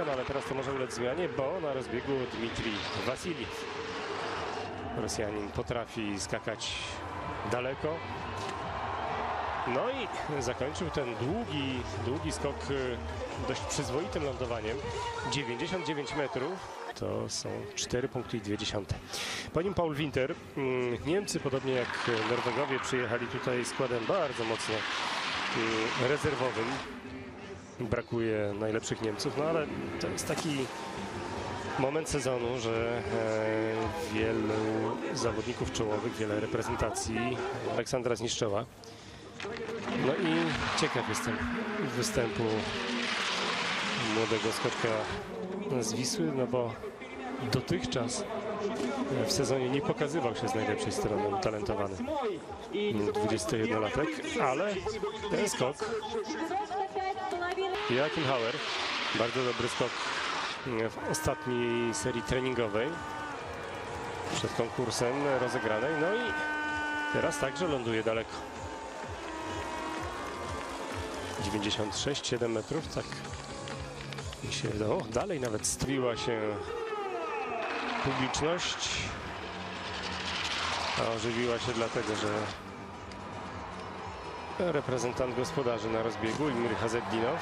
porażka, no ale teraz to może ulec zmianie, bo na rozbiegu Dmitrij Wasiliew. Rosjanin potrafi skakać daleko. No i zakończył ten długi, długi skok y, dość przyzwoitym lądowaniem. 99 metrów. To są 4 punkty i 2 dziesiąte. Po nim Paul Winter. Mm, Niemcy, podobnie jak Norwegowie, przyjechali tutaj składem bardzo mocno y, rezerwowym. Brakuje najlepszych Niemców, no ale to jest taki moment sezonu, że e, wielu zawodników czołowych, wiele reprezentacji Aleksandra zniszczyła. No i ciekaw jestem występu młodego skoczka z Wisły, no bo dotychczas w sezonie nie pokazywał się z najlepszej strony utalentowany 21-latek, ale ten skok Joachim Hauer, bardzo dobry skok w ostatniej serii treningowej przed konkursem rozegranej, no i teraz także ląduje daleko. 96, 7 metrów, tak mi się wydało. Dalej nawet stwiła się publiczność. A ożywiła się dlatego, że reprezentant gospodarzy na rozbiegu, Imir Hazeddinow.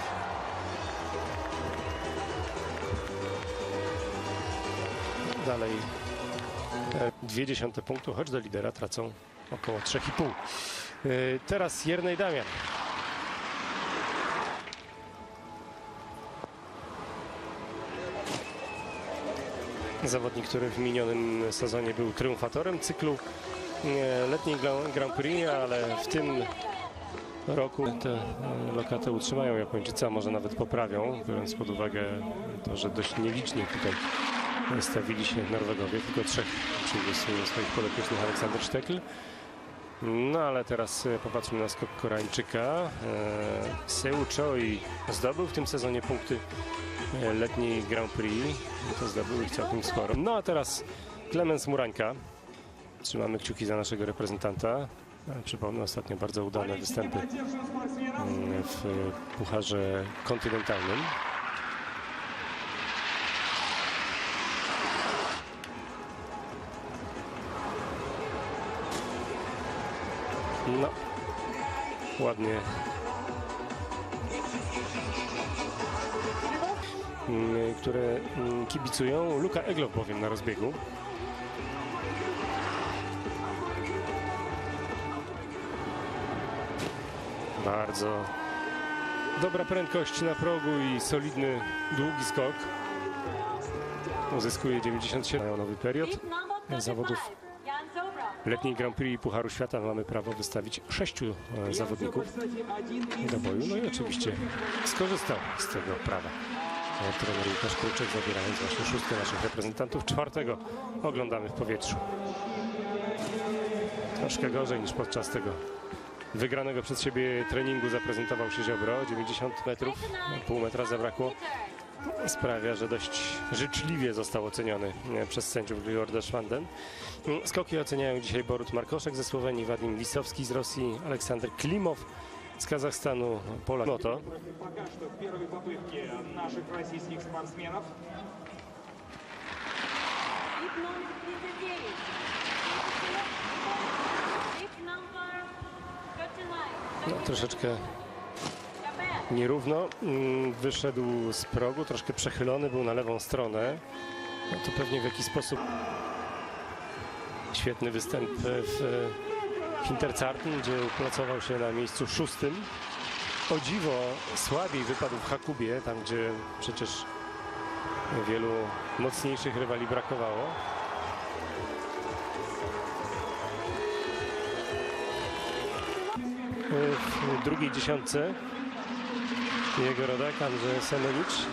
Dalej e, dwie dziesiąte punktu, choć do lidera tracą około 3,5. E, Teraz Jernej Damian. Zawodnik, który w minionym sezonie był triumfatorem cyklu e, letniej Gra- Grand Prix, ale w tym roku te e, lokaty utrzymają Japończycy, a może nawet poprawią, biorąc pod uwagę to, że dość nielicznie tutaj stawili się Norwegowie, tylko trzech przywiózł swoich podopiecznych Aleksander Sztekl. No ale teraz e, popatrzmy na skok Koreańczyka. E, Seu Choi zdobył w tym sezonie punkty letniej Grand Prix. To zdobył ich całkiem sporo. No a teraz Klemens Murańka. Trzymamy kciuki za naszego reprezentanta. E, Przypomnę ostatnio bardzo udane występy mm, w Pucharze Kontynentalnym. No, ładnie. Mm, Które mm, kibicują. Luka Eglow bowiem na rozbiegu. Bardzo dobra prędkość na progu i solidny, długi skok. Uzyskuje 97. Mają nowy period zawodów letniej Grand Prix Pucharu Świata mamy prawo wystawić sześciu e, zawodników do boju. No i oczywiście skorzystał z tego prawa. E, Trener Łukasz Kruczek zabierając właśnie szóstkę naszych reprezentantów. Czwartego oglądamy w powietrzu. Troszkę gorzej niż podczas tego wygranego przez siebie treningu zaprezentował się Ziobro. 90 metrów, pół metra zabrakło. Sprawia, że dość życzliwie został oceniony e, przez sędziów Gligorda Szwanden. Mm, skoki oceniają dzisiaj Borut Markoszek ze Słowenii, Wadim Lisowski z Rosji, Aleksander Klimow z Kazachstanu, Polak Moto. Thank you. No, troszeczkę nierówno mm, wyszedł z progu, troszkę przechylony był na lewą stronę. No to pewnie w jakiś sposób świetny występ w Hinterzarten, gdzie uplacował się na miejscu szóstym. O dziwo słabiej wypadł w Hakubie, tam gdzie przecież wielu mocniejszych rywali brakowało. W drugiej dziesiątce jego rodak Andrzej Semenicz.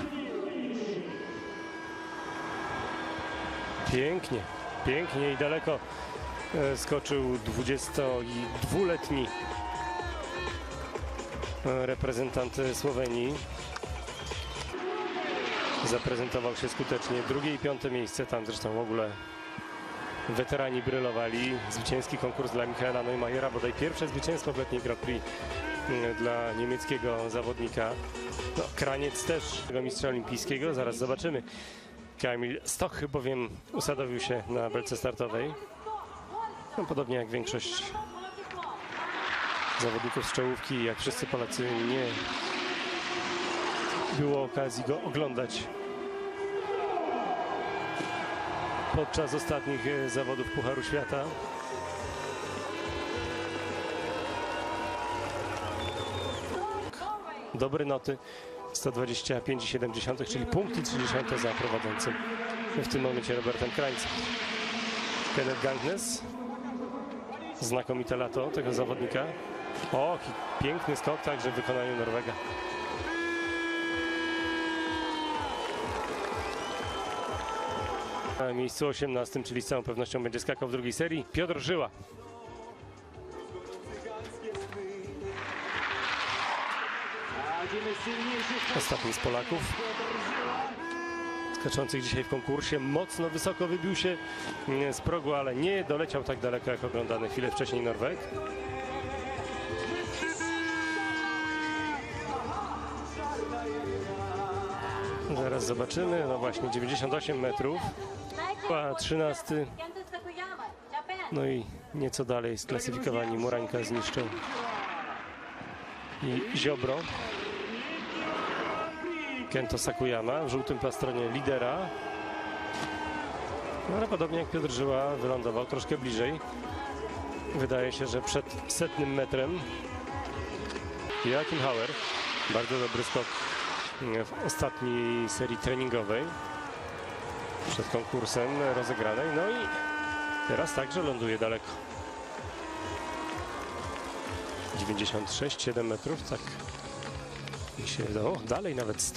Pięknie, pięknie i daleko e, skoczył 22-letni e, reprezentant Słowenii. Zaprezentował się skutecznie. Drugie i piąte miejsce, tam zresztą w ogóle weterani brylowali. Zwycięski konkurs dla Michaela Neumajera, bodaj pierwsze zwycięstwo w letniej Grand Prix mm, dla niemieckiego zawodnika. No, Kraniec też tego mistrza olimpijskiego, zaraz zobaczymy. Kamil Stoch bowiem usadowił się na belce startowej. No, podobnie jak większość zawodników z czołówki, jak wszyscy Polacy, nie było okazji go oglądać podczas ostatnich e, zawodów Pucharu Świata. Dobre noty 125,7, czyli punkty 30 za prowadzącym w tym momencie Robertem Krańcem. Kenneth Gangnes. Znakomite lato tego zawodnika. O, piękny skok także w wykonaniu Norwega. miejscu 18, czyli z całą pewnością będzie skakał w drugiej serii. Piotr Żyła. Ostatni z Polaków skaczących dzisiaj w konkursie. Mocno wysoko wybił się mm, z progu, ale nie doleciał tak daleko jak oglądany chwilę wcześniej Norweg. Zaraz zobaczymy. No właśnie, 98 metrów. A 13. Kento Sakuyama, Japan. No i nieco dalej sklasyfikowani Murańka zniszczą i Ziobro. Kento Sakuyama w żółtym plastronie lidera. No ale podobnie jak Piotr Żyła wylądował troszkę bliżej. Wydaje się, że przed setnym metrem Joachim Hauer. Bardzo dobry skok w ostatniej serii treningowej. Przed konkursem rozegranej. No i Teraz także ląduje daleko. 96, 7 metrów, tak. Mi się wydało. Dalej nawet 100.